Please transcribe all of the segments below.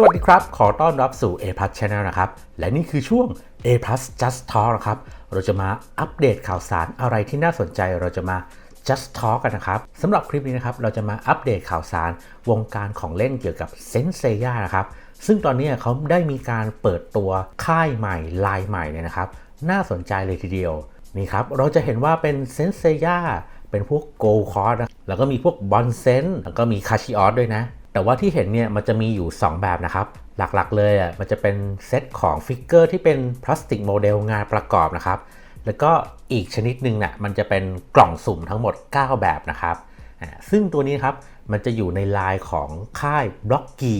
สวัสดีครับ ขอต้อนรับสู่ A Plus Channel นะครับ และนี่คือช่วง A Plus Just Talk นะครับ เราจะมาอัปเดตข่าวสารอะไรที่น่าสนใจ เราจะมา Just Talk กันนะครับสำหรับคลิปนี้นะครับ เราจะมาอัปเดตข่าวสารวงการของเล่นเกี่ยวกับเซนเซย่านะครับ ซึ่งตอนนี้เขาได้มีการเปิดตัวค่ายใหม่ลายใหม่เนี่ยนะครับ น่าสนใจเลยทีเดียว นี่ครับ เราจะเห็นว่าเป็นเซนเซย่าเป็นพวกโกลคอร์นะแล้วก็มีพวกบอนเซนแล้วก็มีคาชิออสด้วยนะ แต่ว่าที่เห็นเนี่ยมันจะมีอยู่ 2 แบบนะครับ หลักๆเลยอะมันจะเป็นเซตของฟิกเกอร์ที่เป็นพลาสติกโมเดลงานประกอบนะครับ แล้วก็อีกชนิดหนึ่งน่ะมันจะเป็นกล่องสุ่มทั้งหมด 9 แบบนะครับอ่าซึ่งตัวนี้ครับมันจะอยู่ในลายของค่ายบล็อกกี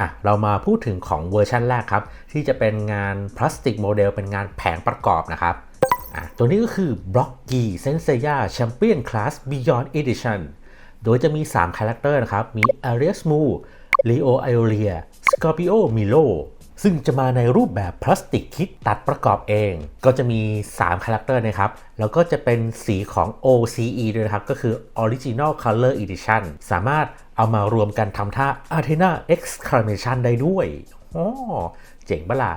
อะเรามาพูดถึงของเวอร์ชันแรกครับ ที่จะเป็นงานพลาสติกโมเดลเป็นงานแผงประกอบนะครับอะตัวนี้ก็คือบล็อกกีเซนเซียแชมเปี้ยนคลาส Beyond Edition โดยจะมี 3 คาแรคเตอร์นะครับ มี Arias Mu Leo Iolia Scorpio Milo ซึ่งจะมาในรูปแบบพลาสติกคิดตัดประกอบเอง ก็จะมี 3 คาแรคเตอร์นะครับ แล้วก็จะเป็นสีของ OCE ด้วยนะครับ ก็คือ Original Color Edition สามารถเอามารวมกันทำท่า Athena Exclamation ได้ด้วยอ๋อเจ๋งปะล่ะ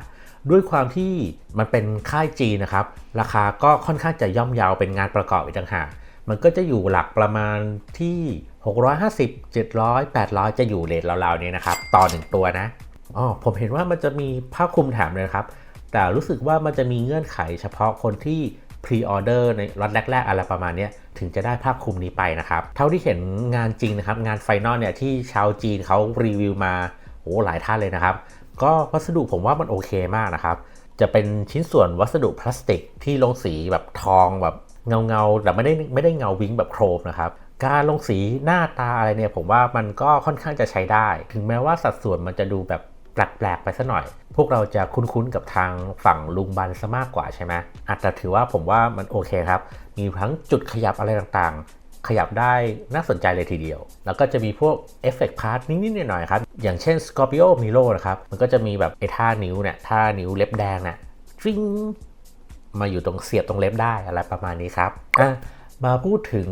ด้วยความที่มันเป็นค่ายจีนนะครับ ราคาก็ค่อนข้างจะย่อมเยาวเป็นงานประกอบอีกต่างหาก มันก็จะอยู่หลักประมาณที่ 650 700 800 จะอยู่เลทราวๆนี้นะครับ ต่อหนึ่งตัวนะอ๋อผมเห็นว่ามันจะมีผ้าคลุมแถมเลยครับ แต่รู้สึกว่ามันจะมีเงื่อนไขเฉพาะคนที่พรีออเดอร์ในล็อตแรก ๆ อะไรประมาณนี้ถึงจะได้ผ้าคลุมนี้ไปนะครับ เท่าที่เห็นงานจริงนะครับ งานไฟนอลเนี่ยที่ชาวจีนเขารีวิวมาโอ้หลายท่านเลยนะครับ ก็วัสดุผมว่ามันโอเคมากนะครับ จะเป็นชิ้นส่วนวัสดุพลาสติกที่ลงสีแบบทองแบบ เงาเงาๆแต่ไม่ได้ไม่ได้เงาวิ้งแบบโครมนะครับการลงสีหน้าตาอะไรเนี่ยผมว่ามันก็ค่อนข้างจะใช้ได้ ถึงแม้ว่าสัดส่วนมันจะดูแบบแปลกๆไปซะหน่อย พวกเราจะคุ้นๆกับทางฝั่งลุงบันซะมากกว่าใช่ไหมอาจจะถือว่าผมว่ามันโอเคครับ มีทั้งจุดขยับอะไรต่างๆ ขยับได้น่าสนใจเลยทีเดียว แล้วก็จะมีพวกเอฟเฟกต์พาร์ทนิดๆหน่อยๆครับ อย่างเช่น Scorpio Milo นะครับ มันก็จะมีแบบไอ้ท่านิ้วเนี่ยท่านิ้วเล็บแดงเนี่ยฟิง มาอยู่ตรงเสียบตรงเล็บได้อะไรประมาณนี้ครับอะมาพูดถึง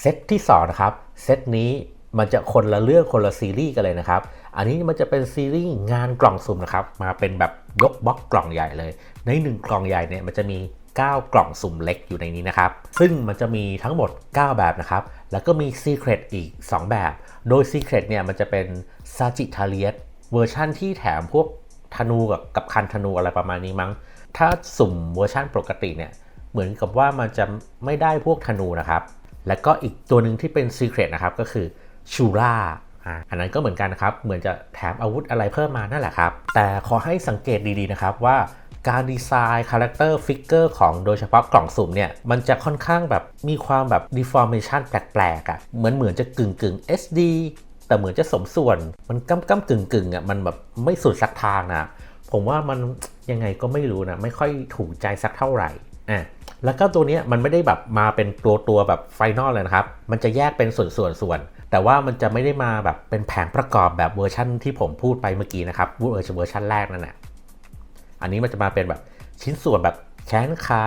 เซตที่2นะครับเซตนี้มันจะคนละเรื่องคนละซีรีส์กันเลยนะครับ อันนี้มันจะเป็นซีรีส์งานกล่องสุ่มนะครับ มาเป็นแบบยกบล็อกกล่องใหญ่เลย ใน 1 กล่องใหญ่เนี่ยมันจะมี 9 กล่องสุ่มเล็กอยู่ในนี้นะครับ ซึ่งมันจะมีทั้งหมด 9 แบบนะครับ แล้วก็มี Secret อีก 2 แบบ โดย Secret เนี่ยมันจะเป็น s a g i t t a r i u s เวอร์ชั่นที่แถมพวก ธนูกับกับคันธนูอะไรประมาณนี้มั้ง ถ้าสุ่มเวอร์ชั่นปกติเนี่ย เหมือนกับว่ามันจะไม่ได้พวกธนูนะครับ แล้วก็อีกตัวหนึ่งที่เป็น Secret นะครับก็คือชูราอันนั้นก็เหมือนกันนะครับ เหมือนจะแถมอาวุธอะไรเพิ่มมานั่นแหละครับ แต่ขอให้สังเกตดีๆนะครับว่าการดีไซน์คาแรคเตอร์ฟิกเกอร์ของโดยเฉพาะกล่องสุ่มเนี่ย มันจะค่อนข้างแบบมีความแบบ deformation แปลกๆอะ่ะเหมือนเหมือนจะกึ่งกึ่ง SD แต่เหมือนจะสมส่วนมันก้ำก้ำกึ่งกึ่งอะมันแบบไม่สุดสักทางนะผมว่ามันยังไงก็ไม่รู้นะไม่ค่อยถูกใจสักเท่าไหร่อะแล้วก็ตัวนี้มันไม่ได้แบบมาเป็นตัวตัวแบบไฟนอลเลยนะครับ มันจะแยกเป็นส่วนส่วนส่วน แต่ว่ามันจะไม่ได้มาแบบเป็นแผงประกอบแบบเวอร์ชั่นที่ผมพูดไปเมื่อกี้นะครับเวอร์ชันเวอร์ชันแรกนั่นแหละอันนี้มันจะมาเป็นแบบชิ้นส่วนแบบแขนขา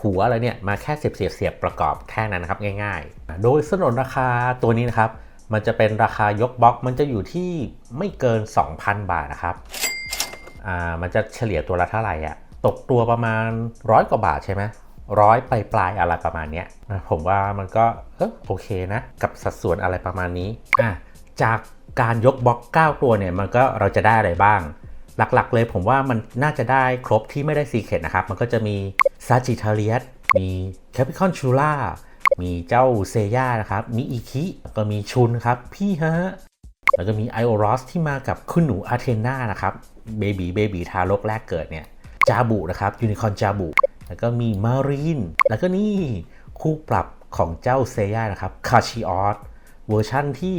หัวอะไรเนี่ยมาแค่เสียบเสียบเสียบประกอบแค่นั้นนะครับง่าย ๆ โดยสนนราคาตัวนี้นะครับ มันจะเป็นราคายกบล็อกมันจะอยู่ที่ไม่เกิน 2,000 บาทนะครับอ่ามันจะเฉลี่ยตัวละเท่าไหร่อะตกตัวประมาณร้อยกว่าบาทใช่ไหมร้อยปลายปลายอะไรประมาณเนี้ยผมว่ามันก็เออโอเคนะ กับสัดส่วนอะไรประมาณนี้อะจากการยกบล็อก 9 ตัวเนี่ยมันก็เราจะได้อะไรบ้าง หลักๆเลยผมว่ามันน่าจะได้ครบที่ไม่ได้ซีเคทนะครับ มันก็จะมีซาจิทาเลียสมีแคปิคอนชูล่า มีเจ้าเซย่านะครับ มีอีคิก็มีชุนครับ พี่ฮะ แล้วก็มีไอโอรอสที่มากับคุณหนูอาเทนานะครับ เบบีเบบีทารกแรกเกิดเนี่ย จาบุนะครับ ยูนิคอนจาบุ แล้วก็มีมารีน แล้วก็นี่คู่ปรับของเจ้าเซย่านะครับ คาชิออส เวอร์ชั่นที่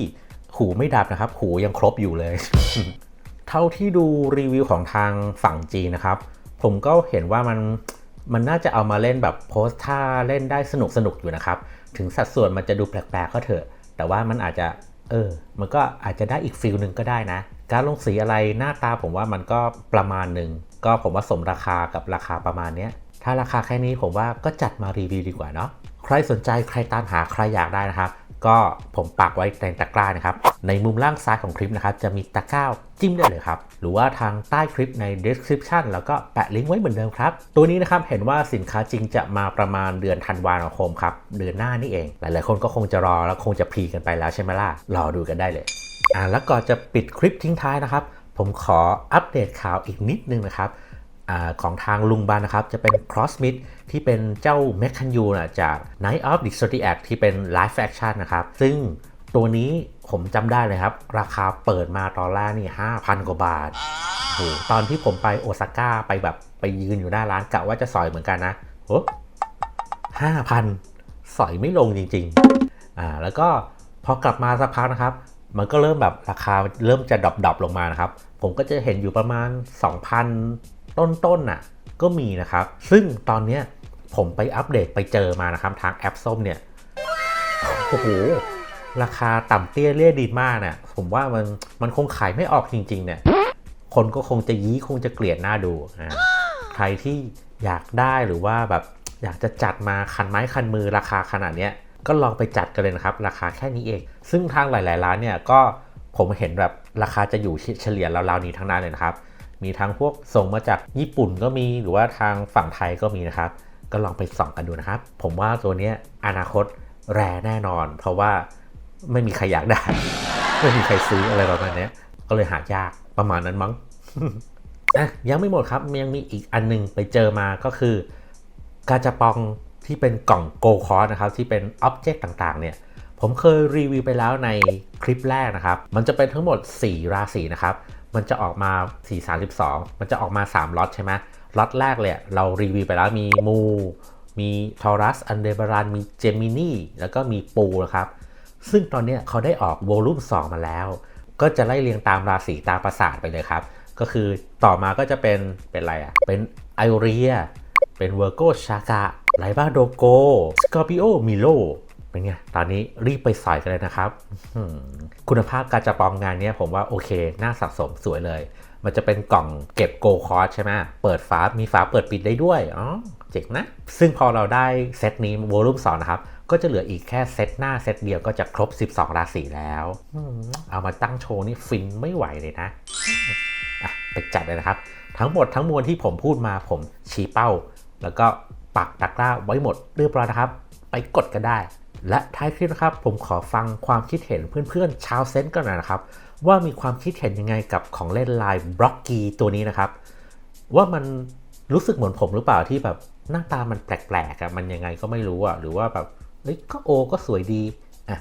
หูไม่ดับนะครับ หูยังครบอยู่เลย เท่าที่ดูรีวิวของทางฝั่งจีนนะครับ ผมก็เห็นว่ามัน มันน่าจะเอามาเล่นแบบโพสท่าเล่นได้สนุกสนุกอยู่นะครับ ถึงสัดส่วนมันจะดูแปลกๆก็เถอะ แต่ว่ามันอาจจะเออ มันก็อาจจะได้อีกฟิลหนึ่งก็ได้นะ การลงสีอะไรหน้าตาผมว่ามันก็ประมาณหนึ่ง ก็ผมว่าสมราคากับราคาประมาณเนี้ยถ้าราคาแค่นี้ผมว่าก็จัดมารีวิวดีกว่าเนาะ ใครสนใจใครตามหาใครอยากได้นะครับ ก็ผมปักไว้ในตะกร้านะครับ ในมุมล่างซ้ายของคลิปนะครับ จะมีตะกร้าจิ้มได้เลยครับ หรือว่าทางใต้คลิปใน description แล้วก็แปะลิงก์ไว้เหมือนเดิมครับ ตัวนี้นะครับเห็นว่าสินค้าจริงจะมาประมาณเดือนธันวาคมครับ เดือนหน้านี่เอง หลายๆ คนก็คงจะรอแล้วคงจะพรีกันไปแล้วใช่ไหมล่ะ รอดูกันได้เลยอ่าแล้วก่อนจะปิดคลิปทิ้งท้ายนะครับ ผมขออัปเดตข่าวอีกนิดนึงนะครับ อของทางลุงบันนะครับ จะเป็น Crossmit ที่เป็นเจ้า m e c h a n u นะจาก Night of the Zodiac ที่เป็น Live Action นะครับ ซึ่งตัวนี้ผมจำได้เลยครับ ราคาเปิดมาตอนแรกนี่ 5,000 กว่าบาทโหตอนที่ผมไปโอซาก้าไปแบบไปยืนอยู่หน้าร้านกะว่าจะสอยเหมือนกันนะโอ้ห้าพันสอยไม่ลงจริงๆอ่าแล้วก็พอกลับมาสักพักนะครับ มันก็เริ่มแบบราคาเริ่มจะดรอปๆลงมานะครับ ผมก็จะเห็นอยู่ประมาณ 2,000 ต้นๆน่ะก็มีนะครับ ซึ่งตอนเนี้ยผมไปอัปเดตไปเจอมานะครับ ทางแอปส้มเนี่ยโอ้โหราคาต่ำเตี้ยเลี่ยดินมากเนี่ยผมว่ามันมันคงขายไม่ออกจริง ๆ เนี่ย คนก็คงจะยี้คงจะเกลียดหน้าดูอ่าใครที่อยากได้หรือว่าแบบอยากจะจัดมาคันไม้คันมือราคาขนาดเนี้ยก็ลองไปจัดกันเลยนะครับ ราคาแค่นี้เอง ซึ่งทางหลาย ๆ ร้านเนี่ยก็ผมเห็นแบบราคาจะอยู่เฉลี่ยราวๆนี้ทั้งนั้นเลยนะครับ มีทั้งพวกส่งมาจากญี่ปุ่นก็มีหรือว่าทางฝั่งไทยก็มีนะครับ ก็ลองไปส่องกันดูนะครับ ผมว่าตัวเนี้ยอนาคตแรแน่นอน เพราะว่าไม่มีใครอยากได้ ไม่มีใครซื้ออะไรประมาณนี้ก็เลยหายากประมาณนั้นมั้งอะยังไม่หมดครับยังมีอีกอันหนึงไปเจอมาก็คือกาจะปองที่เป็นกล่องโกคอร์นะครับที่เป็นอ็อบเจกต์ต่างๆ เนี่ยผมเคยรีวิวไปแล้วในคลิปแรกนะครับ มันจะเป็นทั้งหมด 4 ราศีนะครับ มันจะออกมา 432 มันจะออกมา 3ล็อตใช่ไหมล็อตแรกเลยเรารีวิวไปแล้วมีมูมีทอรัสอันเดบารันมีเจมินีแล้วก็มีปูนะครับ ซึ่งตอนนี้เขาได้ออกโวลูม2 มาแล้ว ก็จะไล่เรียงตามราศีตามประสาทไปเลยครับ ก็คือต่อมาก็จะเป็นเป็นอะไรอะ เป็นไอเรีย เป็นเวอร์โกชากะไลบาโดโกสกอร์ปิโอมิโล เป็นไงตอนนี้รีบไปสอยกันเลยนะครับ คุณภาพการจะปองงานนี้ผมว่าโอเค น่าสะสมสวยเลย มันจะเป็นกล่องเก็บโกคอร์สใช่ไหมเปิดฝามีฝาเปิดปิดได้ด้วย อ๋อ เจ๋งนะ ซึ่งพอเราได้เซตนี้วอลุ่ม2นะครับ ก็จะเหลืออีกแค่เซตหน้าเซตเดียวก็จะครบ 12 ราศีแล้วเอามาตั้งโชว์นี่ฟินไม่ไหวเลยนะอะไปจัดเลยนะครับ ทั้งหมดทั้งมวลที่ผมพูดมาผมชี้เป้า แล้วก็ปักตะกร้าไว้หมดเรียบร้อยนะครับ ไปกดกันได้ และท้ายคลิปนะครับผมขอฟังความคิดเห็นเพื่อนๆ ชาวเซนต์กันหน่อยนะครับ ว่ามีความคิดเห็นยังไงกับของเล่นลายบล็อกกีตัวนี้นะครับ ว่ามันรู้สึกเหมือนผมหรือเปล่าที่แบบหน้าตามันแปลกๆอะมันยังไงก็ไม่รู้อะหรือว่าแบบเอ้ยก็โอก็สวยดีอะ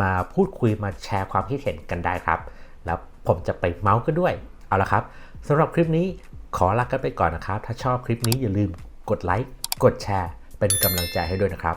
มาพูดคุยมาแชร์ความคิดเห็นกันได้ครับ แล้วผมจะไปเมาส์กันด้วย เอาละครับสำหรับคลิปนี้ขอลากันไปก่อนนะครับ ถ้าชอบคลิปนี้อย่าลืมกดไลค์กดแชร์ เป็นกำลังใจให้ด้วยนะครับ